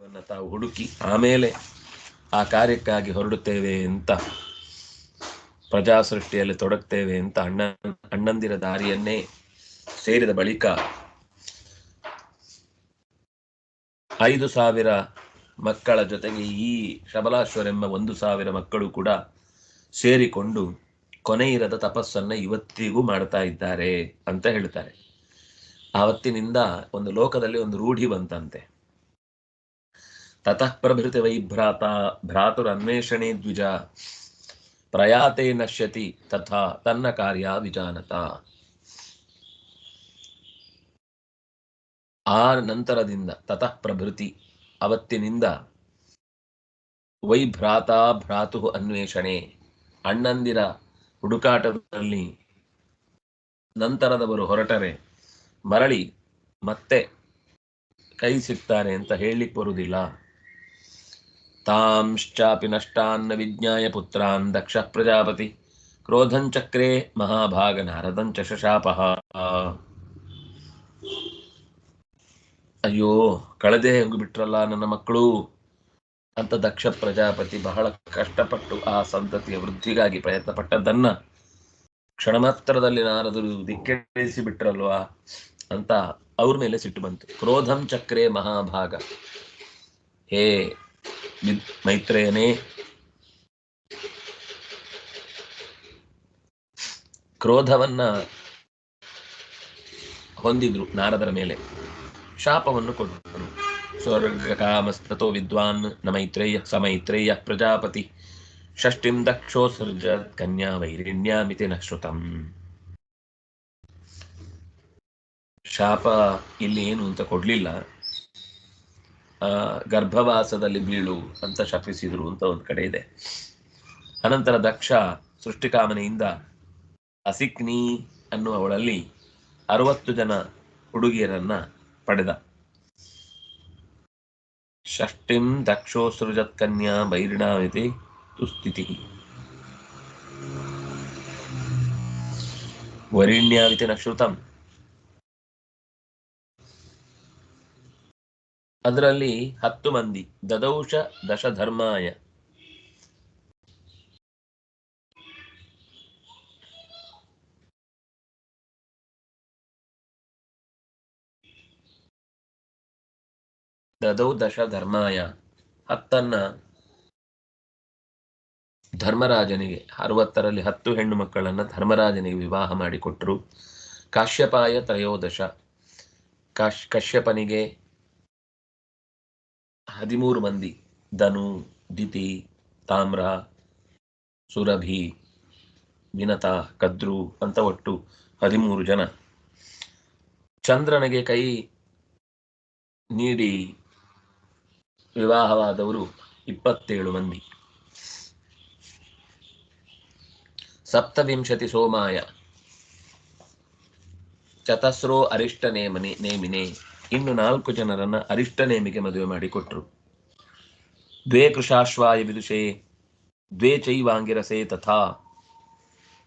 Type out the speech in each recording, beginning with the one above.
ಕಾರ್ಯವನ್ನ ತಾವು ಹುಡುಕಿ ಆಮೇಲೆ ಆ ಕಾರ್ಯಕ್ಕಾಗಿ ಹೊರಡುತ್ತೇವೆ ಅಂತ, ಪ್ರಜಾಸೃಷ್ಟಿಯಲ್ಲಿ ತೊಡಗ್ತೇವೆ ಅಂತ ಅಣ್ಣ, ಅಣ್ಣಂದಿರ ದಾರಿಯನ್ನೇ ಸೇರಿದ ಬಳಿಕ ಐದು ಸಾವಿರ ಮಕ್ಕಳ ಜೊತೆಗೆ ಈ ಶಬಲಾಶ್ವರೆಂಬ ಒಂದು ಸಾವಿರ ಮಕ್ಕಳು ಕೂಡ ಸೇರಿಕೊಂಡು ಕೊನೆಯಿರದ ತಪಸ್ಸನ್ನ ಇವತ್ತಿಗೂ ಮಾಡ್ತಾ ಇದ್ದಾರೆ ಅಂತ ಹೇಳ್ತಾರೆ. ಆವತ್ತಿನಿಂದ ಒಂದು ಲೋಕದಲ್ಲಿ ಒಂದು ರೂಢಿ ಬಂತಂತೆ. ತತಃ ಪ್ರಭೃತಿ ವೈಭ್ರಾತ ಭ್ರಾತುರನ್ವೇಷಣೆ ದ್ವಿಜ ಪ್ರಯಾತೆ ನಶ್ಯತಿ ತಥಾ ತನ್ನ ಕಾರ್ಯ ವಿಜಾನತ ಆ ನಂತರದಿಂದ ತತಃ ಪ್ರಭೃತಿ ಅವತ್ತಿನಿಂದ ವೈಭ್ರಾತ ಭ್ರಾತು ಅನ್ವೇಷಣೆ ಅಣ್ಣಂದಿರ ಹುಡುಕಾಟದಲ್ಲಿ ನಂತರದವರು ಹೊರಟರೆ, ಮರಳಿ ಮತ್ತೆ ಕೈ ಸಿಗ್ತಾರೆ ಅಂತ ಹೇಳಲಿಕ್ಕೆ ಬರುವುದಿಲ್ಲ ತಾಂಶ್ಚಾಪಿ ನಷ್ಟಾನ್ನ ವಿಜ್ಞಾಯ ಪುತ್ರಾನ್ ದಕ್ಷ ಪ್ರಜಾಪತಿ ಕ್ರೋಧಂಚಕ್ರೇ ಮಹಾಭಾಗ ನಾರದಂಚ ಶಶಾಪ ಅಯ್ಯೋ ಕಳೆದೇ ಬಿಟ್ರಲ್ಲ ನನ್ನ ಮಕ್ಕಳು? ಅಂತ ದಕ್ಷ ಪ್ರಜಾಪತಿ ಬಹಳ ಕಷ್ಟಪಟ್ಟು ಆ ಸಂತತಿಯ ವೃದ್ಧಿಗಾಗಿ ಪ್ರಯತ್ನ ಪಟ್ಟದ್ದನ್ನ ಕ್ಷಣ ಮಾತ್ರದಲ್ಲಿ ನಾರದರು ದಿಕ್ಕೆಳಿಸಿ ಬಿಟ್ರಲ್ವಾ ಅಂತ ಅವ್ರ ಮೇಲೆ ಸಿಟ್ಟು ಬಂತು. ಕ್ರೋಧಂ ಚಕ್ರೇ ಮಹಾಭಾಗ. ಹೇ ಮೈತ್ರೇಯನೇ. ಕ್ರೋಧವನ್ನ ಹೊಂದಿದ್ರು ನಾರದರ ಮೇಲೆ. ಶಾಪವನ್ನು ಕೊಟ್ಟರು. ಸ್ವರ್ಗ ಕಾಮಸ್ತೋ ವಿದ್ವಾನ್ನ ಮೈತ್ರೇಯ, ಸ ಮೈತ್ರೇಯ ಪ್ರಜಾಪತಿ. ಷಷ್ಟಿಂ ಕನ್ಯಾ ವೈರಿಣ್ಯಾಮಿತಿ ನ ಶಾಪ ಇಲ್ಲಿ ಏನು ಅಂತ ಕೊಡ್ಲಿಲ್ಲ. ಗರ್ಭವಾಸದಲ್ಲಿ ಬೀಳು ಅಂತ ಶಪಿಸಿದ್ರು ಅಂತ ಒಂದು ಕಡೆ ಇದೆ. ಅನಂತರ ದಕ್ಷ ಸೃಷ್ಟಿಕಾಮನೆಯಿಂದ ಅಸಿಕ್ನಿ ಅನ್ನುವವಳಲ್ಲಿ ಅರವತ್ತು ಜನ ಹುಡುಗಿಯರನ್ನ ಪಡೆದ. ಷಷ್ಟಿಂ ದಕ್ಷೋಸೃಜತ್ ಕನ್ಯಾ ಬೈರಿಣಾಮಿತಿ ತುಸ್ಥಿತಿ. ವರಿಣ್ಯಾವಿತಿ ನ ಶ್ರುತಂ. ಅದರಲ್ಲಿ ಹತ್ತು ಮಂದಿ. ದದೌಷ ದಶಧರ್ಮಾಯ. ದದೌ ದಶ ಧರ್ಮಾಯ ಹತ್ತನ್ನ ಧರ್ಮರಾಜನಿಗೆ. ಅರವತ್ತರಲ್ಲಿ ಹತ್ತು ಹೆಣ್ಣು ಮಕ್ಕಳನ್ನ ಧರ್ಮರಾಜನಿಗೆ ವಿವಾಹ ಮಾಡಿಕೊಟ್ರು. ಕಾಶ್ಯಪಾಯ ತ್ರಯೋದಶ. ಕಾಶ್, ಕಶ್ಯಪನಿಗೆ ಹದಿಮೂರು ಮಂದಿ. ಧನು, ದಿತಿ, ತಾಮ್ರ, ಸುರಭಿ, ವಿನತ, ಕದ್ರು ಅಂತ ಒಟ್ಟು ಹದಿಮೂರು ಜನ. ಚಂದ್ರನಿಗೆ ಕೈ ನೀಡಿ ವಿವಾಹವಾದವರು ಇಪ್ಪತ್ತೇಳು ಮಂದಿ. ಸಪ್ತವಿಂಶತಿ ಸೋಮಾಯ. ಚತಸ್ರೋ ಅರಿಷ್ಟ ನೇಮನೆ ನೇಮಿನೆ. ಇನ್ನು ನಾಲ್ಕು ಜನರನ್ನ ಅರಿಷ್ಟ ನೇಮಿಗೆ ಮದುವೆ ಮಾಡಿಕೊಟ್ರು ದ್ವೇ ಕೃಷಾಶ್ವಾಯ ವಿದುಷೆ, ದ್ವೇ ಚೈವಾಂಗಿರಸೆ ತಥಾ.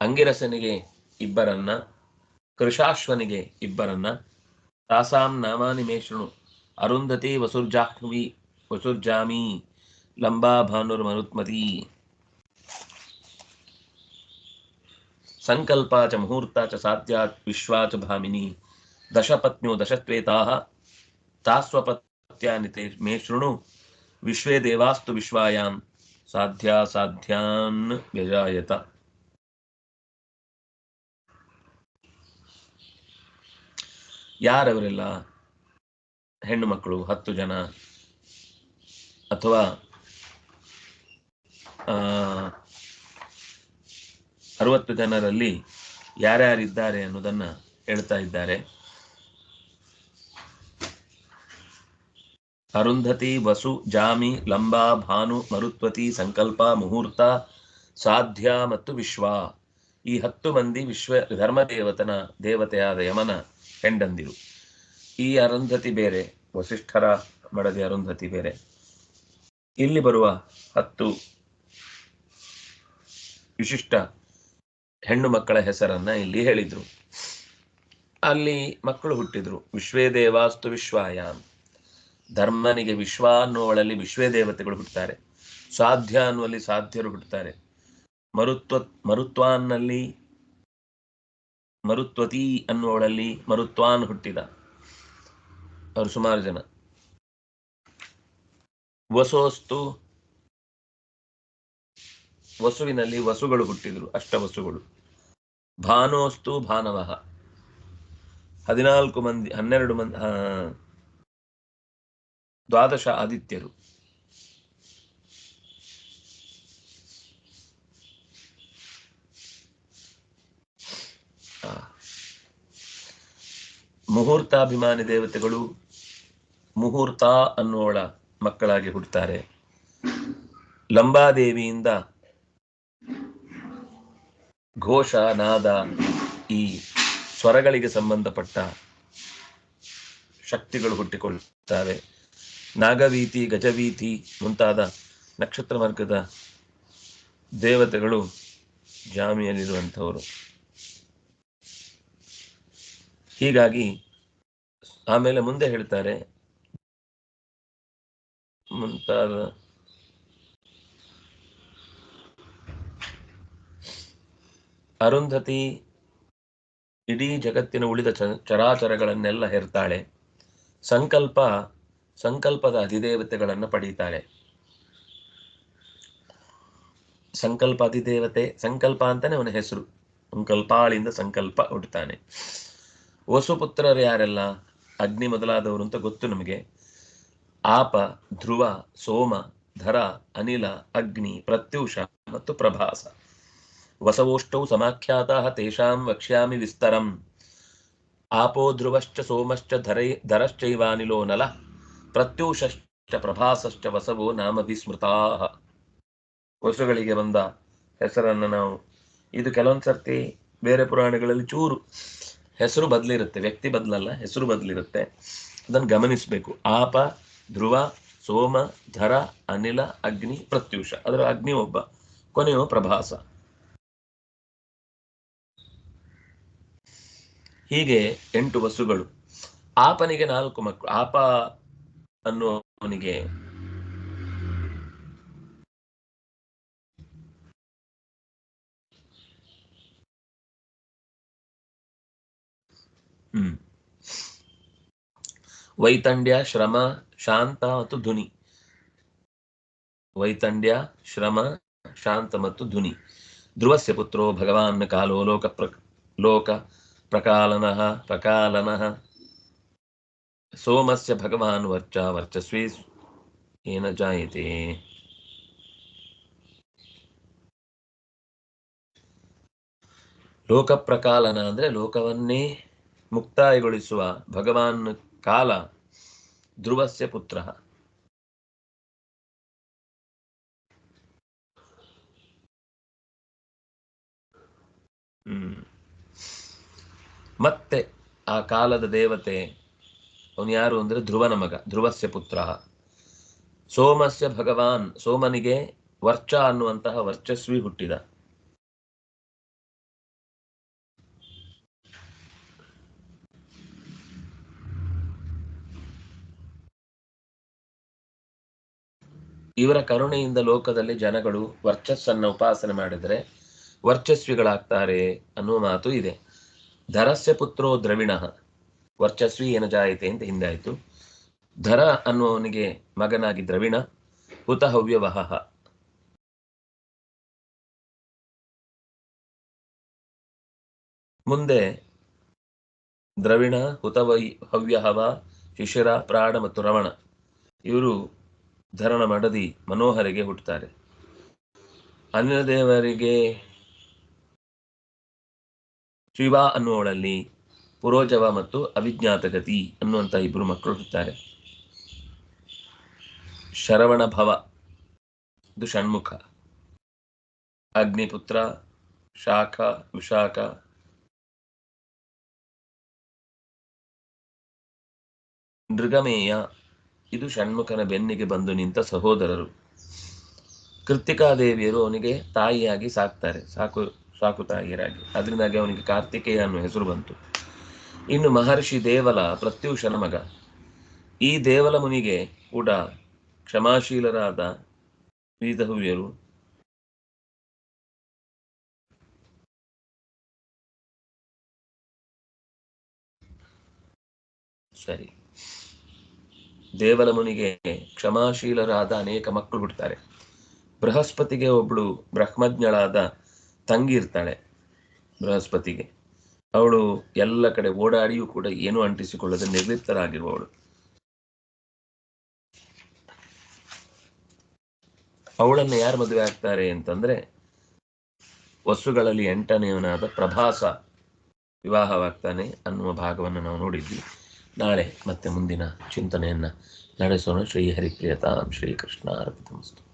ಅಂಗಿರಸನಿಗೆ ಇಬ್ಬರನ್ನ, ಕೃಷಾಶ್ವನಿಗೆ ಇಬ್ಬರನ್ನ, ತಾಸಾಂ ನಾಮಾನಿ ಮೇಷಣು ಅರುಂಧತಿ ವಸುರ್ಜಾಹ್ನವಿ, ವಸುರ್ಜಾಮಿ, ಲಂಬಾ ಭಾನುರ್ಮರುತ್ಮತಿ ಸಂಕಲ್ಪ ಚ ಮುಹೂರ್ತ ಚ ಸಾಧ್ಯಾತ್ ವಿಶ್ವಾ ಭಾಮಿನಿ. ದಶಪತ್ನ್ಯೋ ದಶತ್ವೇತಾ ತಾಸ್ವಪತ್ಯಾನಿ ತೇ ಮೇ ಶೃಣು ವಿಶ್ವೇ ದೇವಾಸ್ತು ವಿಶ್ವಾಯಾಂ ಸಾಧ್ಯ ಸಾಧ್ಯಾನ್ ವ್ಯಜಾಯತ. ಯಾರವರೆಲ್ಲ ಹೆಣ್ಣು ಮಕ್ಕಳು, ಹತ್ತು ಜನ ಅಥವಾ ಅರವತ್ತು ಜನರಲ್ಲಿ ಯಾರ್ಯಾರಿದ್ದಾರೆ ಅನ್ನೋದನ್ನ ಹೇಳ್ತಾ ಇದ್ದಾರೆ. ಅರುಂಧತಿ, ವಸು, ಜಾಮಿ, ಲಂಬಾ, ಭಾನು, ಮರುತ್ವತಿ, ಸಂಕಲ್ಪ, ಮುಹೂರ್ತ, ಸಾಧ್ಯ ಮತ್ತು ವಿಶ್ವ. ಈ ಹತ್ತು ಮಂದಿ ವಿಶ್ವ ಧರ್ಮದೇವತನ ದೇವತೆಯಾದ ಯಮನ ಹೆಂಡಂದಿರು. ಈ ಅರುಂಧತಿ ಬೇರೆ, ವಸಿಷ್ಠರ ಮಡದಿ ಅರುಂಧತಿ ಬೇರೆ. ಇಲ್ಲಿ ಬರುವ ಹತ್ತು ವಿಶಿಷ್ಟ ಹೆಣ್ಣು ಮಕ್ಕಳ ಹೆಸರನ್ನ ಇಲ್ಲಿ ಹೇಳಿದ್ರು. ಅಲ್ಲಿ ಮಕ್ಕಳು ಹುಟ್ಟಿದ್ರು. ವಿಶ್ವೇ ದೇವಾಸ್ತು ವಿಶ್ವಾಯಾಮ್. ಧರ್ಮನಿಗೆ ವಿಶ್ವ ಅನ್ನುವಳಲ್ಲಿ ವಿಶ್ವೇ ದೇವತೆಗಳು ಹುಟ್ಟುತ್ತಾರೆ ಸಾಧ್ಯ ಅನ್ನುವಲ್ಲಿ ಸಾಧ್ಯರು ಹುಟ್ಟುತ್ತಾರೆ ಮರುತ್ವ, ಮರುತ್ವಾನ್ನಲ್ಲಿ, ಮರುತ್ವತಿ ಅನ್ನುವಳಲ್ಲಿ ಮರುತ್ವಾನ್ ಹುಟ್ಟಿದ. ಅವರು ಸುಮಾರು ಜನ. ವಸೋಸ್ತು, ವಸುವಿನಲ್ಲಿ ವಸುಗಳು ಹುಟ್ಟಿದರು, ಅಷ್ಟವಸುಗಳು. ಭಾನೋಸ್ತು ಭಾನವಃ. ಹದಿನಾಲ್ಕು ಮಂದಿ, ಹನ್ನೆರಡು ಮಂದಿ ದ್ವಾದಶ ಆದಿತ್ಯರು. ಮುಹೂರ್ತಾಭಿಮಾನಿ ದೇವತೆಗಳು ಮುಹೂರ್ತ ಅನ್ನುವಳ ಮಕ್ಕಳಾಗಿ ಹುಡ್ತಾರೆ ಲಂಬಾದೇವಿಯಿಂದ ಘೋಷ, ನಾದ ಈ ಸ್ವರಗಳಿಗೆ ಸಂಬಂಧಪಟ್ಟ ಶಕ್ತಿಗಳು ಹುಟ್ಟಿಕೊಳ್ಳುತ್ತವೆ ನಾಗವೀತಿ, ಗಜವೀತಿ ಮುಂತಾದ ನಕ್ಷತ್ರ ವರ್ಗದ ದೇವತೆಗಳು ಜಾಮಿಯಲ್ಲಿರುವಂಥವರು. ಹೀಗಾಗಿ ಆಮೇಲೆ ಮುಂದೆ ಹೇಳ್ತಾರೆ, ಮುಂತಾದ ಅರುಂಧತಿ ಇಡೀ ಜಗತ್ತಿನ ಉಳಿದ ಚರಾಚರಗಳನ್ನೆಲ್ಲ ಹೆರ್ತಾಳೆ. ಸಂಕಲ್ಪ ಸಂಕಲ್ಪದ ಅಧಿದೇವತೆಗಳನ್ನು ಪಡೀತಾಳೆ. ಸಂಕಲ್ಪ ಅಧಿದೇವತೆ, ಸಂಕಲ್ಪ ಅಂತಾನೆ ಅವನ ಹೆಸರು. ಸಂಕಲ್ಪಾಳಿಂದ ಸಂಕಲ್ಪ ಹುಡ್ತಾನೆ ವಸುಪುತ್ರರು ಯಾರೆಲ್ಲ? ಅಗ್ನಿ ಮೊದಲಾದವರು ಅಂತ ಗೊತ್ತು ನಮಗೆ. ಆಪ, ಧ್ರುವ, ಸೋಮ, ಧರ, ಅನಿಲ, ಅಗ್ನಿ, ಪ್ರತ್ಯೂಷ ಮತ್ತು ಪ್ರಭಾಸ. ವಸವೋಷ್ಟೌ ಸಮಾಖ್ಯಾತ ತೇಷಾಂ ವಕ್ಷ್ಯಾಮಿ ವಿಸ್ತರಂ. ಆಪೋ ಧ್ರುವಶ್ಚ ಸೋಮಶ್ಚ ಧರೈ, ಧರಶ್ಚೈವಾನಿಲೋ ನಲ. ಪ್ರತ್ಯೂಷಶ್ಚ ಪ್ರಭಾಸಶ್ಚ ವಸವು ನಾಮಧಿ ಸ್ಮೃತಾಹ ವಸುಗಳಿಗೆ ಬಂದ ಹೆಸರನ್ನು ನಾವು ಇದು ಕೆಲವೊಂದು ಸರ್ತಿ ಬೇರೆ ಪುರಾಣಗಳಲ್ಲಿ ಚೂರು ಹೆಸರು ಬದಲಿರುತ್ತೆ, ವ್ಯಕ್ತಿ ಬದಲಲ್ಲ, ಹೆಸರು ಬದಲಿರುತ್ತೆ. ಅದನ್ನು ಗಮನಿಸಬೇಕು. ಆಪ, ಧ್ರುವ, ಸೋಮ ಧರ ಅನಿಲ, ಅಗ್ನಿ, ಪ್ರತ್ಯೂಷ. ಅದರ ಅಗ್ನಿ ಒಬ್ಬ ಕೊನೆಯ ಪ್ರಭಾಸ. ಹೀಗೆ ಎಂಟು ವಸುಗಳು ಆಪನಿಗೆ ನಾಲ್ಕು ಮಕ್ಕಳು ಆಪ ಅನ್ನುವನಿಗೆ ಹ್ಮ್. ವೈತಂಡ್ಯ, ಶ್ರಮ, ಶಾಂತ ಮತ್ತು ಧ್ವನಿ. ವೈತಂಡ್ಯ, ಶ್ರಮ, ಶಾಂತ ಮತ್ತು ಧ್ವನಿ. ಧ್ರುವಸ್ಯ ಪುತ್ರೋ ಭಗವಾನ್ ಕಾಲೋ ಲೋಕ ಪ್ರ ಲೋಕ ಪ್ರಕಾಲನಃ ಪ್ರಕಾಲನಃ. ಸೋಮಸ್ಯ ಭಗವಾನ್ ವರ್ಚ ವರ್ಚಸ್ವಿ ಏನ ಜಾಯಿತಿ? ಲೋಕ ಪ್ರಕಾಲನ ಅಂದ್ರೆ ಲೋಕವನ್ನೇ ಮುಕ್ತಾಯಗೊಳಿಸುವ ಭಗವಾನ್ ಕಾಲ ಧ್ರುವಸ್ಯ ಪುತ್ರ. ಮತ್ತೆ ಆ ಕಾಲದ ದೇವತೆ ಅವನು ಯಾರು ಅಂದ್ರೆ ಧ್ರುವನ ಮಗ, ಧ್ರುವಸ್ಯ ಪುತ್ರ. ಸೋಮಸ್ಯ ಭಗವಾನ್, ಸೋಮನಿಗೆ ವರ್ಚ ಅನ್ನುವಂತಹ ವರ್ಚಸ್ವಿ ಹುಟ್ಟಿದ. ಇವರ ಕರುಣೆಯಿಂದ ಲೋಕದಲ್ಲಿ ಜನಗಳು ವರ್ಚಸ್ಸನ್ನ ಉಪಾಸನೆ ಮಾಡಿದರೆ ವರ್ಚಸ್ವಿಗಳಾಗ್ತಾರೆ ಅನ್ನುವ ಮಾತು ಇದೆ. ಧರಸ್ಯ ಪುತ್ರೋ ದ್ರವಿಣ. ವರ್ಚಸ್ವಿ ಏನ ಜಾಯಿತೆ ಅಂತ ಹಿಂದಾಯಿತು ಧರ ಅನ್ನುವವನಿಗೆ ಮಗನಾಗಿ ದ್ರವಿಣ ಹುತ ಹವ್ಯವಹ ಮುಂದೆ ದ್ರವಿಣ ಹುತವೈ ಹವ್ಯಹವ ಶಿಶಿರ, ಪ್ರಾಣ ಮತ್ತು ರವಣ ಇವರು ಧರಣ ಮಡದಿ ಮನೋಹರಿಗೆ ಹುಟ್ಟುತ್ತಾರೆ ಅನಿಲ ದೇವರಿಗೆ ಶಿವ ಅನ್ನುವಳಲ್ಲಿ ಪುರೋಜವ ಮತ್ತು ಅವಿಜ್ಞಾತಗತಿ ಅನ್ನುವಂಥ ಇಬ್ಬರು ಮಕ್ಕಳು ಹುಟ್ಟುತ್ತಾರೆ ಶರವಣ ಭವ, ಇದು ಷಣ್ಮುಖ. ಅಗ್ನಿಪುತ್ರ, ಶಾಖ, ವಿಶಾಖ. ನೃಗಮೇಯ ಇದು ಷಣ್ಮುಖನ ಬೆನ್ನಿಗೆ ಬಂದು ನಿಂತ ಸಹೋದರರು. ಕೃತಿಕಾದೇವಿಯರು ಅವನಿಗೆ ತಾಯಿಯಾಗಿ ಸಾಕ್ತಾರೆ, ಸಾಕು ಸಾಕು ತಾಯಿಯರಾಗಿ. ಅದರಿಂದಾಗಿ ಅವನಿಗೆ ಕಾರ್ತಿಕೇಯ ಅನ್ನೋ ಹೆಸರು ಬಂತು. ಇನ್ನು ಮಹರ್ಷಿ ದೇವಲ ಪ್ರತ್ಯೂಷನ ಮಗ. ಈ ದೇವಲ ಮುನಿಗೆ ಕೂಡ ಕ್ಷಮಾಶೀಲರಾದ ಶ್ರೀಧವ್ಯರು ಸರಿ. ದೇವಲ ಮುನಿಗೆ ಕ್ಷಮಾಶೀಲರಾದ ಅನೇಕ ಮಕ್ಕಳು ಬಿಡ್ತಾರೆ ಬೃಹಸ್ಪತಿಗೆ ಒಬ್ಳು ಬ್ರಹ್ಮಜ್ಞಳಾದ ತಂಗಿ ಇರ್ತಾಳೆ. ಬೃಹಸ್ಪತಿಗೆ. ಅವಳು ಎಲ್ಲ ಕಡೆ ಓಡಾಡಿಯೂ ಕೂಡ ಏನು ಅಂಟಿಸಿಕೊಳ್ಳದೆ ನಿರ್ಲಿಪ್ತರಾಗಿರುವವಳು. ಅವಳನ್ನು ಯಾರು ಮದುವೆ ಆಗ್ತಾರೆ ಅಂತಂದ್ರೆ ವಸ್ತುಗಳಲ್ಲಿ ಎಂಟನೆಯವನಾದ ಪ್ರಭಾಸ ವಿವಾಹವಾಗ್ತಾನೆ ಅನ್ನುವ ಭಾಗವನ್ನು ನಾವು ನೋಡಿದ್ವಿ. ನಾಳೆ ಮತ್ತೆ ಮುಂದಿನ ಚಿಂತನೆಯನ್ನ ನಡೆಸೋಣ. ಶ್ರೀ ಹರಿಪ್ರಿಯತಾಂ ಶ್ರೀಕೃಷ್ಣ ಅರ್ಪಿತಮಸ್ತು